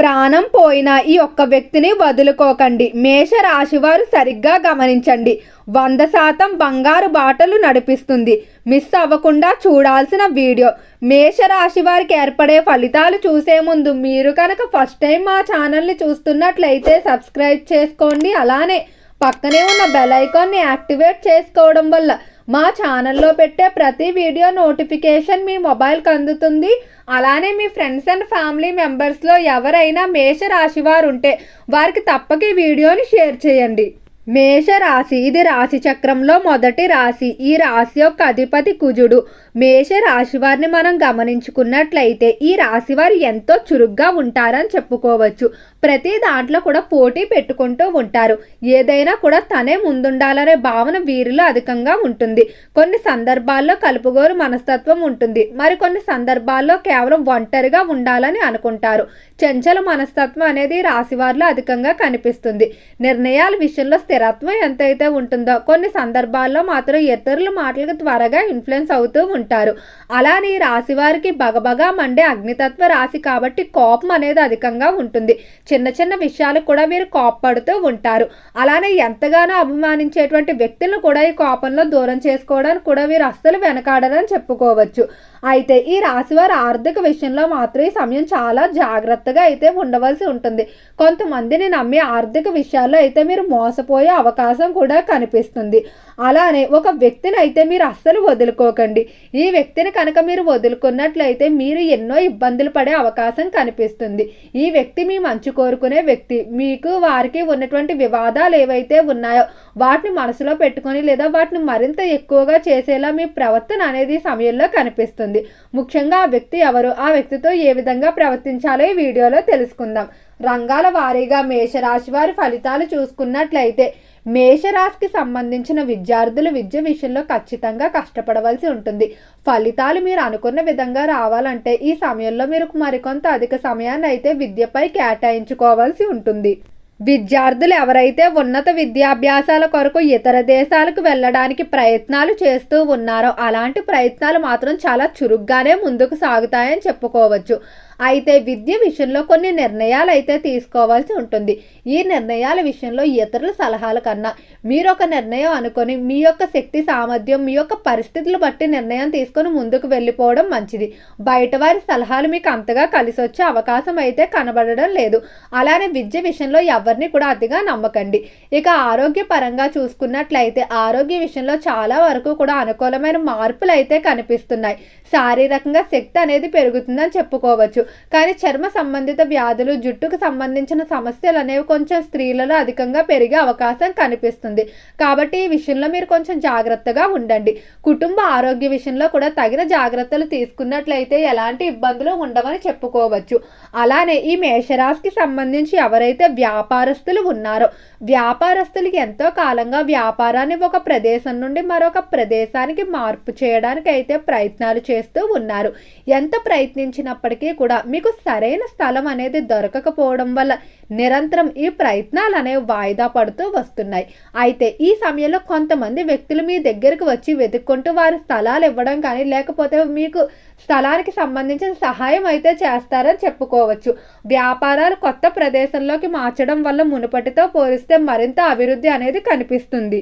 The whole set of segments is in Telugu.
ప్రాణం పోయిన ఈ ఒక్క వ్యక్తిని వదులుకోకండి. మేషరాశివారు సరిగ్గా గమనించండి. వంద శాతం బంగారు బాటలు నడిపిస్తుంది. మిస్ అవ్వకుండా చూడాల్సిన వీడియో. మేష రాశి వారికి ఏర్పడే ఫలితాలు చూసే ముందు మీరు కనుక ఫస్ట్ టైం మా ఛానల్ని చూస్తున్నట్లయితే సబ్స్క్రైబ్ చేసుకోండి. అలానే పక్కనే ఉన్న బెల్ ఐకాన్ని యాక్టివేట్ చేసుకోవడం వల్ల మా ఛానల్లో పెట్టే ప్రతి వీడియో నోటిఫికేషన్ మీ మొబైల్కి అందుతుంది. అలానే మీ ఫ్రెండ్స్ అండ్ ఫ్యామిలీ మెంబర్స్లో ఎవరైనా మేష రాశి వారు ఉంటే వారికి తప్పక ఈ వీడియోని షేర్ చేయండి. మేష రాశి ఇది రాశి చక్రంలో మొదటి రాశి. ఈ రాశి యొక్క అధిపతి కుజుడు. మేష రాశి వారిని మనం గమనించుకున్నట్లయితే ఈ రాశి వారు ఎంతో చురుగ్గా ఉంటారని చెప్పుకోవచ్చు. ప్రతి దాంట్లో కూడా పోటీ పెట్టుకుంటూ ఉంటారు. ఏదైనా కూడా తనే ముందుండాలనే భావన వీరిలో అధికంగా ఉంటుంది. కొన్ని సందర్భాల్లో కలుపుగోరు మనస్తత్వం ఉంటుంది. మరికొన్ని సందర్భాల్లో కేవలం ఒంటరిగా ఉండాలని అనుకుంటారు. చంచల మనస్తత్వం అనేది రాశివారిలో అధికంగా కనిపిస్తుంది. నిర్ణయాల విషయంలో స్థిరత్వం ఎంతైతే ఉంటుందో కొన్ని సందర్భాల్లో మాత్రం ఇతరుల మాటలకు త్వరగా ఇన్ఫ్లుయెన్స్ అవుతూ ఉంటారు అలానే ఈ రాశి వారికి బగబగా మండే అగ్నితత్వ రాశి కాబట్టి కోపం అనేది అధికంగా ఉంటుంది. చిన్న చిన్న విషయాలకు కూడా వీరు కోప్పడుతూ ఉంటారు. అలానే ఎంతగానో అభిమానించేటువంటి వ్యక్తులను కూడా ఈ కోపంలో దూరం చేసుకోవడానికి కూడా వీరు అస్సలు వెనకాడరని చెప్పుకోవచ్చు. అయితే ఈ రాశివారి ఆర్థిక విషయంలో మాత్రం ఈ సమయం చాలా జాగ్రత్తగా అయితే ఉండవలసి ఉంటుంది. కొంతమందిని నమ్మి ఆర్థిక విషయాల్లో అయితే మీరు మోసపోయే అవకాశం కూడా కనిపిస్తుంది. అలానే ఒక వ్యక్తిని అయితే మీరు అస్సలు వదులుకోకండి. ఈ వ్యక్తిని కనుక మీరు వదులుకున్నట్లయితే మీరు ఎన్నో ఇబ్బందులు పడే అవకాశం కనిపిస్తుంది. ఈ వ్యక్తి మీ మంచి కోరుకునే వ్యక్తి. మీకు వారికి ఉన్నటువంటి వివాదాలు ఏవైతే ఉన్నాయో వాటిని మనసులో పెట్టుకొని లేదా వాటిని మరింత ఎక్కువగా చేసేలా మీ ప్రవర్తన అనేది సమయంలో కనిపిస్తుంది. ముఖ్యంగా ఆ వ్యక్తి ఎవరు ఆ వ్యక్తితో ఏ విధంగా ప్రవర్తించాలో ఈ వీడియోలో తెలుసుకుందాం. రంగాల వారీగా మేషరాశి వారి ఫలితాలు చూసుకున్నట్లయితే మేషరాశికి సంబంధించిన విద్యార్థులు విద్య విషయంలో ఖచ్చితంగా కష్టపడవలసి ఉంటుంది. ఫలితాలు మీరు అనుకున్న విధంగా రావాలంటే ఈ సమయంలో మీరు మరికొంత అధిక సమయాన్ని అయితే విద్యపై కేటాయించుకోవాల్సి ఉంటుంది. విద్యార్థులు ఎవరైతే ఉన్నత విద్యాభ్యాసాల కొరకు ఇతర దేశాలకు వెళ్ళడానికి ప్రయత్నాలు చేస్తూ ఉన్నారో అలాంటి ప్రయత్నాలు మాత్రం చాలా చురుగ్గానే ముందుకు సాగుతాయని చెప్పుకోవచ్చు. అయితే విద్య విషయంలో కొన్ని నిర్ణయాలు అయితే తీసుకోవాల్సి ఉంటుంది. ఈ నిర్ణయాల విషయంలో ఇతరుల సలహాల కన్నా మీరు ఒక నిర్ణయం అనుకొని మీ యొక్క శక్తి సామర్థ్యం మీ యొక్క పరిస్థితులు బట్టి నిర్ణయం తీసుకొని ముందుకు వెళ్ళిపోవడం మంచిది. బయట వారి సలహాలు మీకు అంతగా కలిసి వచ్చే అవకాశం అయితే కనబడడం లేదు. అలానే విద్య విషయంలో ఎవరిని కూడా అతిగా నమ్మకండి. ఇక ఆరోగ్య పరంగా చూసుకున్నట్లయితే ఆరోగ్య విషయంలో చాలా వరకు కూడా అనుకూలమైన మార్పులు అయితే కనిపిస్తున్నాయి. శారీరకంగా శక్తి అనేది పెరుగుతుందని చెప్పుకోవచ్చు. కానీ చర్మ సంబంధిత వ్యాధులు జుట్టుకు సంబంధించిన సమస్యలు అనేవి కొంచెం స్త్రీలలో అధికంగా పెరిగే అవకాశం కనిపిస్తుంది. కాబట్టి ఈ విషయంలో మీరు కొంచెం జాగ్రత్తగా ఉండండి. కుటుంబ ఆరోగ్య విషయంలో కూడా తగిన జాగ్రత్తలు తీసుకున్నట్లయితే ఎలాంటి ఇబ్బందులు ఉండవని చెప్పుకోవచ్చు. అలానే ఈ మేషరాశికి సంబంధించి ఎవరైతే వ్యాపారస్తులు ఉన్నారో వ్యాపారస్తులకి ఎంతో కాలంగా వ్యాపారాన్ని ఒక ప్రదేశం నుండి మరొక ప్రదేశానికి మార్పు చేయడానికి అయితే ప్రయత్నాలు చేస్తూ ఉన్నారు. ఎంత ప్రయత్నించినప్పటికీ కూడా మీకు సరైన స్థలం అనేది దొరకకపోవడం వల్ల నిరంతరం ఈ ప్రయత్నాలు అనేవి వాయిదా పడుతూ వస్తున్నాయి. అయితే ఈ సమయంలో కొంతమంది వ్యక్తులు మీ దగ్గరకు వచ్చి వెతుక్కుంటూ వారి స్థలాలు ఇవ్వడం కానీ లేకపోతే మీకు స్థలానికి సంబంధించిన సహాయం అయితే చేస్తారని చెప్పుకోవచ్చు. వ్యాపారాలు కొత్త ప్రదేశంలోకి మార్చడం వల్ల మునుపటితో పోలిస్తే మరింత అభివృద్ధి అనేది కనిపిస్తుంది.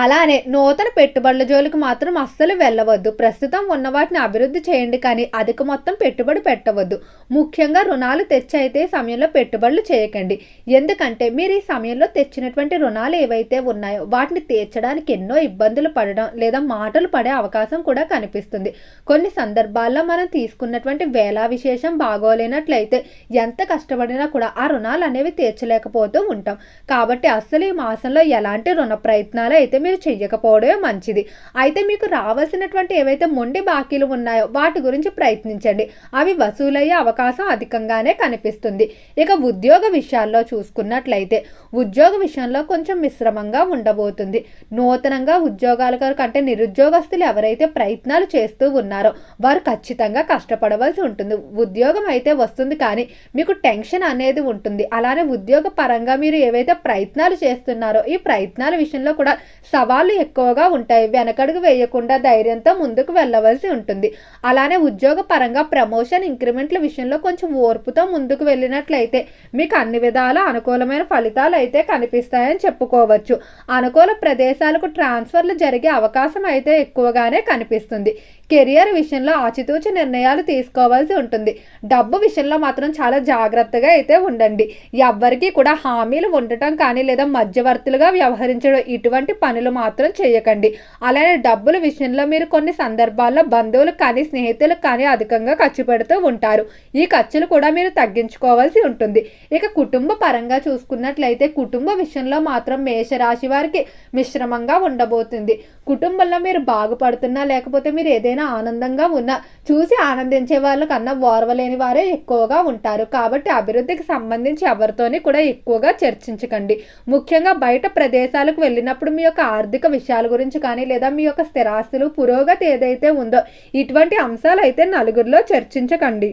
అలానే నూతన పెట్టుబడుల జోలికి మాత్రం అస్సలు వెళ్ళవద్దు. ప్రస్తుతం ఉన్న వాటిని అభివృద్ధి చేయండి కానీ అధిక మొత్తం పెట్టుబడి పెట్టవద్దు. ముఖ్యంగా రుణాలు తెచ్చి అయితే సమయంలో పెట్టుబడులు చేయకండి. ఎందుకంటే మీరు ఈ సమయంలో తెచ్చినటువంటి రుణాలు ఏవైతే ఉన్నాయో వాటిని తీర్చడానికి ఎన్నో ఇబ్బందులు పడడం లేదా మాటలు పడే అవకాశం కూడా కనిపిస్తుంది. కొన్ని సందర్భాల్లో మనం తీసుకున్నటువంటి వేలా విశేషం బాగోలేనట్లయితే ఎంత కష్టపడినా కూడా ఆ రుణాలు అనేవి తీర్చలేకపోతూ ఉంటాం. కాబట్టి అస్సలు ఈ మాసంలో ఎలాంటి రుణ ప్రయత్నాలు అయితే మీరు చెయ్యకపోవడమే మంచిది. అయితే మీకు రావాల్సినటువంటి ఏవైతే మొండి బాకీలు ఉన్నాయో వాటి గురించి ప్రయత్నించండి. అవి వసూలయ్యే అవకాశం అధికంగానే కనిపిస్తుంది. ఇక ఉద్యోగ విషయాల్లో చూసుకున్నట్లయితే ఉద్యోగ విషయంలో కొంచెం మిశ్రమంగా ఉండబోతుంది. నూతనంగా ఉద్యోగాల కొరకు అంటే నిరుద్యోగస్తులు ఎవరైతే ప్రయత్నాలు చేస్తూ ఉన్నారో వారు ఖచ్చితంగా కష్టపడవలసి ఉంటుంది. ఉద్యోగం అయితే వస్తుంది కానీ మీకు టెన్షన్ అనేది ఉంటుంది. అలానే ఉద్యోగ పరంగా మీరు ఏవైతే ప్రయత్నాలు చేస్తున్నారో ఈ ప్రయత్నాల విషయంలో కూడా సవాళ్ళు ఎక్కువగా ఉంటాయి. వెనకడుగు వేయకుండా ధైర్యంతో ముందుకు వెళ్ళవలసి ఉంటుంది. అలానే ఉద్యోగ పరంగా ప్రమోషన్ ఇంక్రిమెంట్ల విషయంలో కొంచెం ఓర్పుతో ముందుకు వెళ్ళినట్లయితే మీకు అన్ని విధాల అనుకూలమైన ఫలితాలు అయితే కనిపిస్తాయని చెప్పుకోవచ్చు. అనుకూల ప్రదేశాలకు ట్రాన్స్ఫర్లు జరిగే అవకాశం అయితే ఎక్కువగానే కనిపిస్తుంది. కెరియర్ విషయంలో ఆచితూచి నిర్ణయాలు తీసుకోవాల్సి ఉంటుంది. డబ్బు విషయంలో మాత్రం చాలా జాగ్రత్తగా అయితే ఉండండి. ఎవ్వరికీ కూడా హామీలు ఉండటం కానీ లేదా మధ్యవర్తులుగా వ్యవహరించడం ఇటువంటి పనులు మాత్రం చేయకండి. అలానే డబ్బుల విషయంలో మీరు కొన్ని సందర్భాల్లో బంధువులు కానీ స్నేహితులకు కానీ అధికంగా ఖర్చు పెడుతూ ఉంటారు. ఈ ఖర్చులు కూడా మీరు తగ్గించుకోవాల్సి ఉంటుంది. ఇక కుటుంబ పరంగా చూసుకున్నట్లయితే కుటుంబ విషయంలో మాత్రం మేషరాశి వారికి మిశ్రమంగా ఉండబోతుంది. కుటుంబంలో మీరు బాగుపడుతున్నా లేకపోతే మీరు ఏదైనా ఆనందంగా ఉన్న. చూసి ఆనందించే వాళ్ళకన్నా ఓర్వలేని వారే ఎక్కువగా ఉంటారు. కాబట్టి అభివృద్ధికి సంబంధించి ఎవరితోని కూడా ఎక్కువగా చర్చించకండి. ముఖ్యంగా బయట ప్రదేశాలకు వెళ్ళినప్పుడు మీ యొక్క ఆర్థిక విషయాల గురించి కానీ లేదా మీ యొక్క స్థిరాస్తులు పురోగతి ఏదైతే ఉందో ఇటువంటి అంశాలు అయితే నలుగురిలో చర్చించకండి.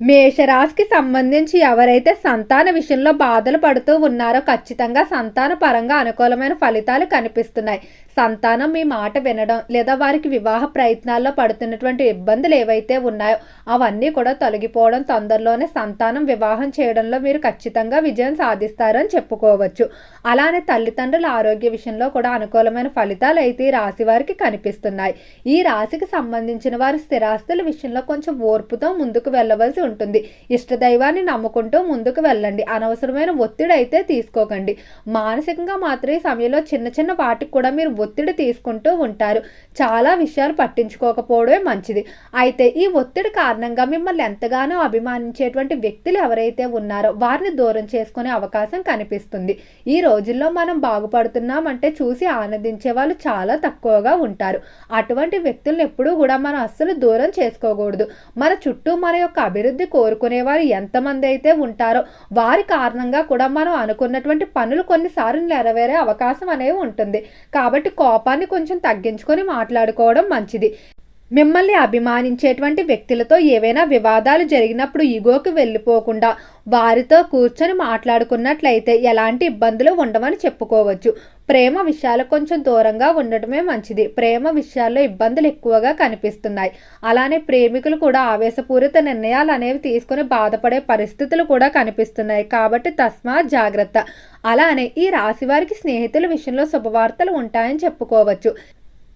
మేషరాశికి సంబంధించి ఎవరైతే సంతాన విషయంలో బాధలు పడుతూ ఉన్నారో ఖచ్చితంగా సంతాన పరంగా అనుకూలమైన ఫలితాలు కనిపిస్తున్నాయి. సంతానం మీ మాట వినడం లేదా వారికి వివాహ ప్రయత్నాల్లో పడుతున్నటువంటి ఇబ్బందులు ఏవైతే ఉన్నాయో అవన్నీ కూడా తొలగిపోవడం తొందరలోనే సంతానం వివాహం చేయడంలో మీరు ఖచ్చితంగా విజయం సాధిస్తారని చెప్పుకోవచ్చు. అలానే తల్లిదండ్రుల ఆరోగ్య విషయంలో కూడా అనుకూలమైన ఫలితాలు అయితే ఈ రాశి వారికి కనిపిస్తున్నాయి. ఈ రాశికి సంబంధించిన వారు స్థిరాస్తుల విషయంలో కొంచెం ఓర్పుతో ముందుకు వెళ్ళవలసి ఉంటుంది. ఇష్టదైవాన్ని నమ్ముకుంటూ ముందుకు వెళ్ళండి. అనవసరమైన ఒత్తిడి అయితే తీసుకోకండి. మానసికంగా మాత్రం ఈ సమయంలో చిన్న చిన్న వాటికి కూడా మీరు ఒత్తిడి తీసుకుంటూ ఉంటారు. చాలా విషయాలు పట్టించుకోకపోవడమే మంచిది. అయితే ఈ ఒత్తిడి కారణంగా మిమ్మల్ని ఎంతగానో అభిమానించేటువంటి వ్యక్తులు ఎవరైతే ఉన్నారో వారిని దూరం చేసుకునే అవకాశం కనిపిస్తుంది. ఈ రోజుల్లో మనం బాగుపడుతున్నామంటే చూసి ఆనందించే వాళ్ళు చాలా తక్కువగా ఉంటారు. అటువంటి వ్యక్తులను ఎప్పుడూ కూడా మనం అస్సలు దూరం చేసుకోకూడదు. మన చుట్టూ మన యొక్క అభివృద్ధి కోరుకునేవారు ఎంతమంది అయితే ఉంటారో వారి కారణంగా కూడా మనం అనుకున్నటువంటి పనులు కొన్నిసార్లు నెరవేరే అవకాశం అనేవి ఉంటుంది. కాబట్టి కోపాన్ని కొంచెం తగ్గించుకొని మాట్లాడుకోవడం మంచిది. మిమ్మల్ని అభిమానించేటువంటి వ్యక్తులతో ఏవైనా వివాదాలు జరిగినప్పుడు ఈగోకి వెళ్ళిపోకుండా వారితో కూర్చొని మాట్లాడుకున్నట్లయితే ఎలాంటి ఇబ్బందులు ఉండవని చెప్పుకోవచ్చు. ప్రేమ విషయాలు కొంచెం దూరంగా ఉండటమే మంచిది. ప్రేమ విషయాల్లో ఇబ్బందులు ఎక్కువగా కనిపిస్తున్నాయి. అలానే ప్రేమికులు కూడా ఆవేశపూరిత నిర్ణయాలు అనేవి తీసుకుని బాధపడే పరిస్థితులు కూడా కనిపిస్తున్నాయి. కాబట్టి తస్మాత్ జాగ్రత్త. అలానే ఈ రాశి వారికి స్నేహితుల విషయంలో శుభవార్తలు ఉంటాయని చెప్పుకోవచ్చు.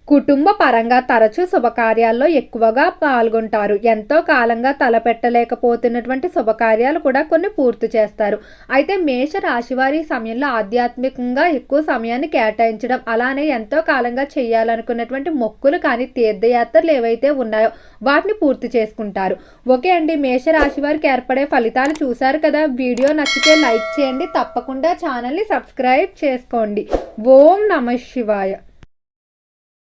కుటుంబ పరంగా తరచూ శుభకార్యాల్లో ఎక్కువగా పాల్గొంటారు. ఎంతో కాలంగా తలపెట్టలేకపోతున్నటువంటి శుభకార్యాలు కూడా కొన్ని పూర్తి చేస్తారు. అయితే మేష రాశివారి సమయంలో ఆధ్యాత్మికంగా ఎక్కువ సమయాన్ని కేటాయించడం అలానే ఎంతో కాలంగా చేయాలనుకున్నటువంటి మొక్కులు కానీ తీర్థయాత్రలు ఏవైతే ఉన్నాయో వాటిని పూర్తి చేసుకుంటారు. ఓకే అండి మేష రాశి వారికి ఏర్పడే ఫలితాలు చూశారు కదా? వీడియో నచ్చితే లైక్ చేయండి. తప్పకుండా ఛానల్ని సబ్స్క్రైబ్ చేసుకోండి. ఓం నమ శివాయ.